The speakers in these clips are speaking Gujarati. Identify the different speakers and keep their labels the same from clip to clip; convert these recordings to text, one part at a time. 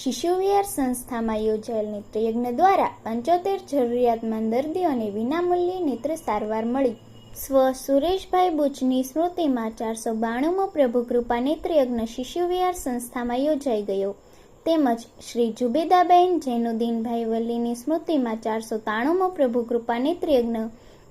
Speaker 1: શિશુવિહાર સંસ્થામાં યોજાયેલ નેત્રયજ્ઞ દ્વારા પંચોતેર જરૂરિયાતમંદ દર્દીઓને વિનામૂલ્યે નેત્ર સારવાર મળી. સ્વ સુરેશભાઈ બુચની સ્મૃતિમાં ચારસો બાણુંમો પ્રભુ કૃપા નેત્રયજ્ઞ શિશુવિહાર સંસ્થામાં યોજાઈ ગયો. તેમજ શ્રી જુબેદાબેન જૈનુદ્દીનભાઈ વલ્લીની સ્મૃતિમાં ચારસો તાણુંમો પ્રભુકૃપા નેત્રયજ્ઞ,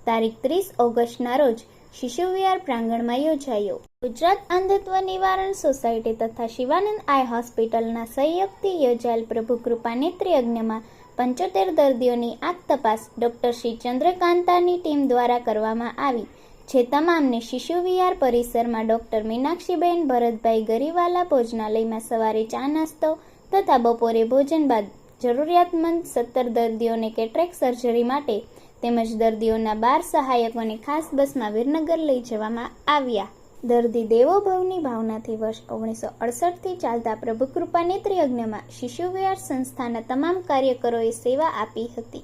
Speaker 1: તારીખ ત્રીસ ઓગસ્ટના રોજ શિશુવિહાર પ્રાંગણમાં યોજાયો. ગુજરાત અંધત્વ નિવારણ સોસાયટી તથા શિવાનંદ આઈ હોસ્પિટલના સહયોગથી યોજાયેલ પ્રભુ કૃપા નેત્રયજ્ઞમાં પંચોતેર દર્દીઓની આંખ તપાસ ડોક્ટર શ્રી ચંદ્રકાંતાની ટીમ દ્વારા કરવામાં આવી, જે તમામને શિશુવિહાર પરિસરમાં ડોક્ટર મીનાક્ષીબેન ભરતભાઈ ગરીવાલા ભોજનાલયમાં સવારે ચા નાસ્તો તથા બપોરે ભોજન બાદ જરૂરિયાતમંદ સત્તર દર્દીઓને કેટરેક સર્જરી માટે તેમજ દર્દીઓના બાર સહાયકોને ખાસ બસમાં વીરનગર લઈ જવામાં આવ્યા. દર્દી દેવો ભવની ભાવનાથી વર્ષ ઓગણીસો અડસઠથી ચાલતા પ્રભુકૃપા નેત્રયજ્ઞમાં શિશુવિહાર સંસ્થાના તમામ કાર્યકરોએ સેવા આપી હતી.